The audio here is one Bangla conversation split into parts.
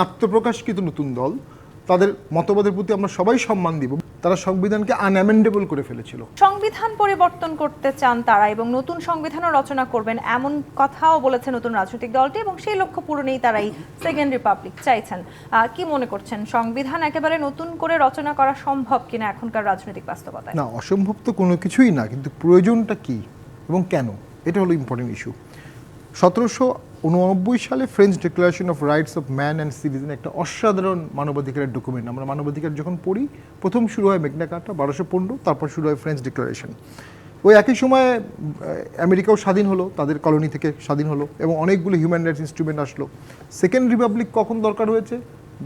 আত্মপ্রকাশকৃত নতুন দল তাদের মতবাদের প্রতি আমরা সবাই সম্মান দিব। তারা সংবিধানকে আনঅ্যামেন্ডেবল করে ফেলেছিল। সংবিধান পরিবর্তন করতে চান তারা এবং নতুন সংবিধানও রচনা করবেন এমন কথাও বলেছে নতুন রাজনৈতিক দলটি এবং সেই লক্ষ্য পূরণেই তারাই সেকেন্ড রিপাবলিক চাইছেন। কি মনে করছেন? সংবিধান একেবারে নতুন করে রচনা করা সম্ভব কিনা এখনকার রাজনৈতিক বাস্তবতায়? না অসম্ভব তো কোনো কিছুই না কিন্তু প্রয়োজনটা কি এবং কেন? এটা হলো ইম্পর্টেন্ট ইস্যু সতেরোশো উননব্বই সালে French declaration of rights of man and citizen একটা অসাধারণ মানবাধিকারের ডকুমেন্ট আমরা মানবাধিকার যখন পড়ি, প্রথম শুরু হয় মেঘনা বারোশো পনেরো, তারপর শুরু হয় ফ্রেঞ্চ ডিক্লারেশন ওই একই সময়ে আমেরিকাও স্বাধীন হলো, তাদের কলোনি থেকে স্বাধীন হলো, এবং অনেকগুলো হিউম্যান রাইটস ইনস্ট্রুমেন্ট আসলো। সেকেন্ড রিপাবলিক কখন দরকার হয়েছে?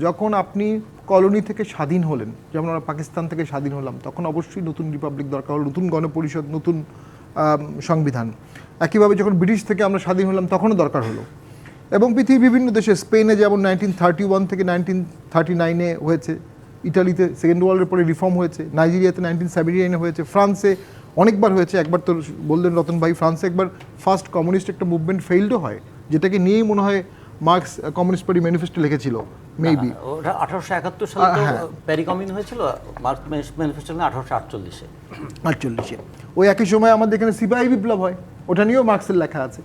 যখন আপনি কলোনি থেকে স্বাধীন হলেন, যেমন আমরা পাকিস্তান থেকে স্বাধীন হলাম, তখন অবশ্যই নতুন রিপাবলিক দরকার হলো, নতুন গণপরিষদ, নতুন সংবিধান। একইভাবে যখন ব্রিটিশ থেকে আমরা স্বাধীন হলাম, তখনও দরকার হলো। এবং পৃথিবীর বিভিন্ন দেশে স্পেনে যেমন নাইনটিন থার্টি ওয়ান থেকে নাইনটিন থার্টি নাইনে হয়েছে, ইটালিতে সেকেন্ড ওয়ার্ল্ডের পরে রিফর্ম হয়েছে নাইজেরিয়াতে নাইনটিন সেভেন্টি নাইনে হয়েছে, ফ্রান্সে অনেকবার হয়েছে। একবার তো বললেন রতন ভাই, ফ্রান্সে একবার ফার্স্ট কমিউনিস্ট একটা মুভমেন্ট ফেইল্ডও হয়, যেটাকে নিয়েই মনে হয় মার্কস কমিউনিস্ট পার্টি ম্যানিফেস্টো লিখেছিল মেবি ওটা আঠারোশো একাত্তর সালে তো হ্যাঁ। প্যারিকমিন হয়েছিল মার্ক ম্যানিফেস্টো আঠারোশো আটচল্লিশে। আটচল্লিশে। ওই একই সময় আমাদের এখানে সিপাহী বিপ্লব হয় ওটা নিয়েও মার্কসের লেখা আছে।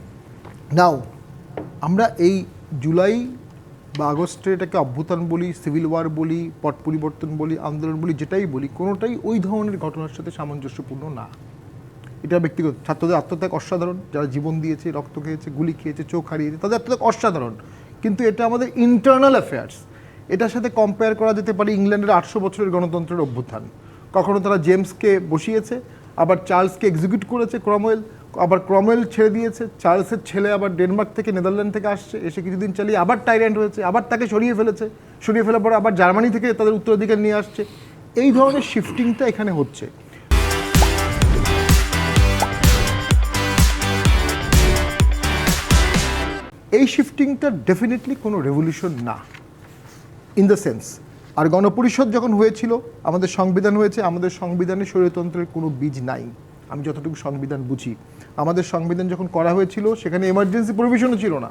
নাও আমরা এই জুলাই বা আগস্টে এটাকে অভ্যুত্থান বলি সিভিল ওয়ার বলি পট পরিবর্তন বলি আন্দোলন বলি যেটাই বলি কোনোটাই ওই ধরনের ঘটনার সাথে সামঞ্জস্যপূর্ণ না। এটা ব্যক্তিগত। ছাত্রদের আত্মত্যাগ অসাধারণ। যারা জীবন দিয়েছে, রক্ত খেয়েছে, গুলি খেয়েছে, চোখ হারিয়েছে, তাদের আত্মত্যাগ অসাধারণ। কিন্তু এটা আমাদের ইন্টারনাল অ্যাফেয়ার্স এটার সাথে কম্পেয়ার করা যেতে পারে ইংল্যান্ডের আটশো বছরের গণতন্ত্রের অভ্যুত্থান। কখনো তারা জেমসকে বসিয়েছে, আবার চার্লসকে এক্সিকিউট করেছে ক্রমওয়েল, আবার ক্রমওয়েল ছেড়ে দিয়েছে, চার্লসের ছেলে আবার ডেনমার্ক থেকে নেদারল্যান্ড থেকে আসছে, এসে কিছুদিন চালিয়ে আবার টাইল্যান্ড হয়েছে, আবার তাকে সরিয়ে ফেলেছে। সরিয়ে ফেলার পর আবার জার্মানি থেকে তাদের উত্তরাধিকার নিয়ে আসছে। এই ধরনের শিফটিংটা এখানে হচ্ছে। এই শিফটিংটা ডেফিনেটলি কোনো রেভলিউশন না ইন দ্য সেন্স আর গণপরিষদ যখন হয়েছিল, আমাদের সংবিধান হয়েছে, আমাদের সংবিধানে স্বৈরতন্ত্রের কোনো বীজ নাই। আমি যতটুকু সংবিধান বুঝি, আমাদের সংবিধান যখন করা হয়েছিল, সেখানে এমার্জেন্সি প্রভিশনও ছিল না,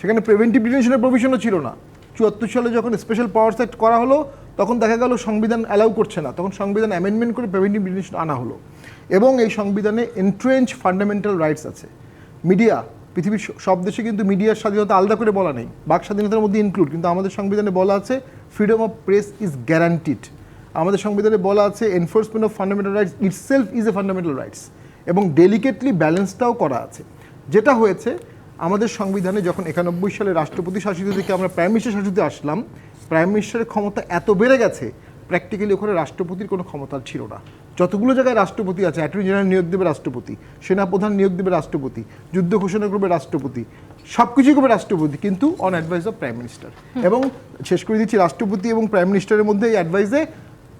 সেখানে প্রিভেন্টিভ ডিটেনশনের প্রভিশনও ছিল না। চুয়াত্তর সালে যখন স্পেশাল পাওয়ার অ্যাক্ট করা হলো, তখন দেখা গেল সংবিধান অ্যালাউ করছে না, তখন সংবিধান অ্যামেন্ডমেন্ট করে প্রিভেন্টিভ ডিটেনশন আনা হলো। এবং এই সংবিধানে এন্ট্রেঞ্চ ফান্ডামেন্টাল রাইটস আছে। মিডিয়া পৃথিবীর সব দেশে কিন্তু মিডিয়ার স্বাধীনতা আলাদা করে বলা নেই। বাক স্বাধীনতার মধ্যে ইনক্লুড কিন্তু আমাদের সংবিধানে বলা আছে freedom of press is guaranteed আমাদের সংবিধানে বলা আছে enforcement of fundamental rights itself is a fundamental rights এবং ডেলিকেটলি ব্যালেন্সটাও করা আছে। যেটা হয়েছে, আমাদের সংবিধানে যখন একানব্বই সালে রাষ্ট্রপতি শাসিত থেকে আমরা প্রাইম মিনিস্টার শাসিত আসলাম প্রাইম মিনিস্টারের ক্ষমতা এত বেড়ে গেছে প্র্যাকটিক্যালি ওখানে রাষ্ট্রপতির কোনো ক্ষমতা ছিল না। যতগুলো জায়গায় রাষ্ট্রপতি আছে অ্যাটর্নি জেনারেল নিয়োগ দেবে রাষ্ট্রপতি সেনাপ্রধান নিয়োগ দেবে রাষ্ট্রপতি যুদ্ধ ঘোষণা করবে রাষ্ট্রপতি সব কিছুই করবে রাষ্ট্রপতি কিন্তু on advice of prime minister এবং শেষ করে দিচ্ছি রাষ্ট্রপতি এবং প্রাইম মিনিস্টারের মধ্যে এই অ্যাডভাইসে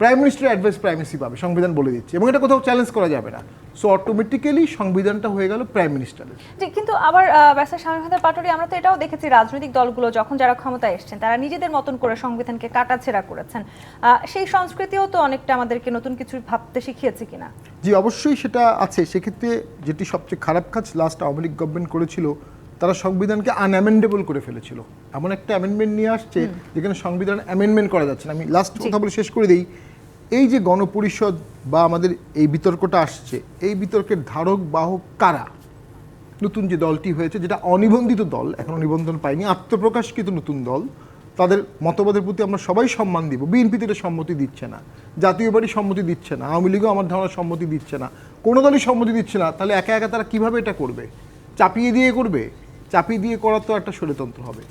প্রাইম মিনিস্টার অ্যাডভাইস প্রাইমেসি পাবে সংবিধান বলে দিচ্ছে এবং এটা কোথাও চ্যালেঞ্জ করা যাবে না। সো অটোমেটিক্যালি সংবিধানটা হয়ে গেল প্রাইম মিনিস্টারের যে কিন্তু আবার ব্যাসার স্বামীখানের পাটরি আমরা তো এটাও দেখেছি রাজনৈতিক দলগুলো যখন যারা ক্ষমতায় এসেছেন তারা নিজেদের মতন করে সংবিধানকে কাটাছেড়া করেছেন। সেই সংস্কৃতিও তো অনেকটা আমাদেরকে নতুন কিছু ভাবতে শিখিয়েছে কিনা? জি অবশ্যই সেটা আছে। সেক্ষেত্রে যেটি সবচেয়ে খারাপ কাজ লাস্ট আওয়ামী লীগ গভর্নমেন্ট করেছিল তারা সংবিধানকে আনঅ্যামেন্ডেবল করে ফেলেছিল। এমন একটা অ্যামেন্ডমেন্ট নিয়ে আসছে যেখানে সংবিধান অ্যামেন্ডমেন্ট করা যাচ্ছে না। আমি লাস্ট কথা বলে শেষ করে দিই এই যে গণপরিষদ বা আমাদের এই বিতর্কটা আসছে, এই বিতর্কের ধারক বাহক কারা? নতুন যে দলটি হয়েছে, যেটা অনিবন্ধিত দল, এখনও নিবন্ধন পায়নি, আত্মপ্রকাশকৃত নতুন দল, তাদের মতবাদের প্রতি আমরা সবাই সম্মান দিব। বিএনপিতে এটা সম্মতি দিচ্ছে না, জাতীয় পার্টি সম্মতি দিচ্ছে না, আওয়ামী লীগও আমার ধারণা সম্মতি দিচ্ছে না, কোনো দলই সম্মতি দিচ্ছে না, তাহলে একা একা তারা কীভাবে এটা করবে? চাপিয়ে দিয়ে করবে? চাপিয়ে দিয়ে করা তো একটা ষড়যন্ত্র হবে।